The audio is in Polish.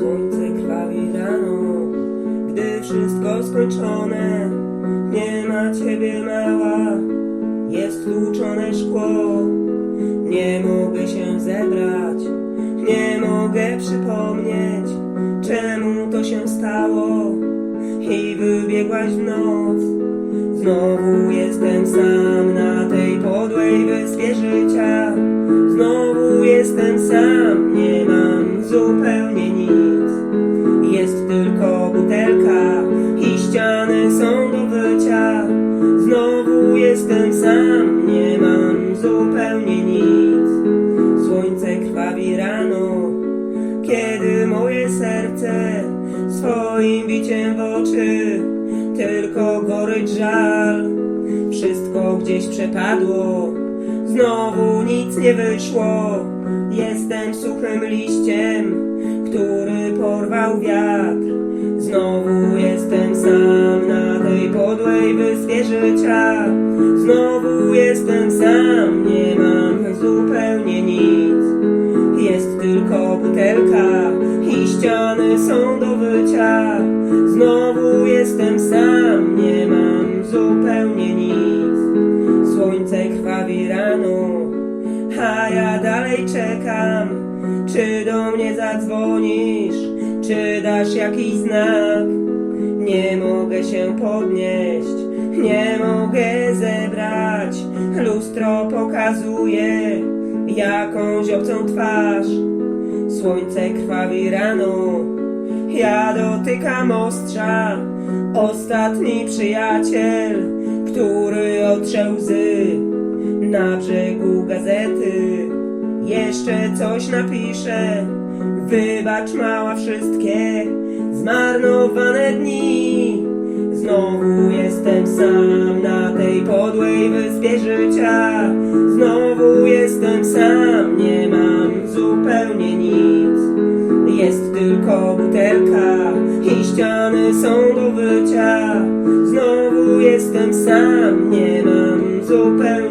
Słońce krwawi rano, gdy wszystko skończone. Nie ma ciebie mała, jest tłuczone szkło. Nie mogę się zebrać, nie mogę przypomnieć, czemu to się stało. I wybiegłaś w noc, znowu jestem sam na tej podłej wyspie życia. Znowu jestem sam, nie mam zupełnie oczy tylko gorycz żal. Wszystko gdzieś przepadło, znowu nic nie wyszło. Jestem suchym liściem, który porwał wiatr. Znowu jestem sam na tej podłej wyspie życia. Znowu jestem sam, nie mam zupełnie nic. Jest tylko butelka i ściany są do wycia. Znowu Rano, a ja dalej czekam. Czy do mnie zadzwonisz, czy dasz jakiś znak? Nie mogę się podnieść, nie mogę zebrać. Lustro pokazuje jakąś obcą twarz. Słońce krwawi rano, ja dotykam ostrza. Ostatni przyjaciel, który otrze łzy na brzegu gazety. Jeszcze coś napiszę, wybacz mała wszystkie zmarnowane dni. Znowu jestem sam na tej podłej wyspie życia. Znowu jestem sam, nie mam zupełnie nic. Jest tylko butelka i ściany są do wycia. Znowu jestem sam, nie mam zupełnie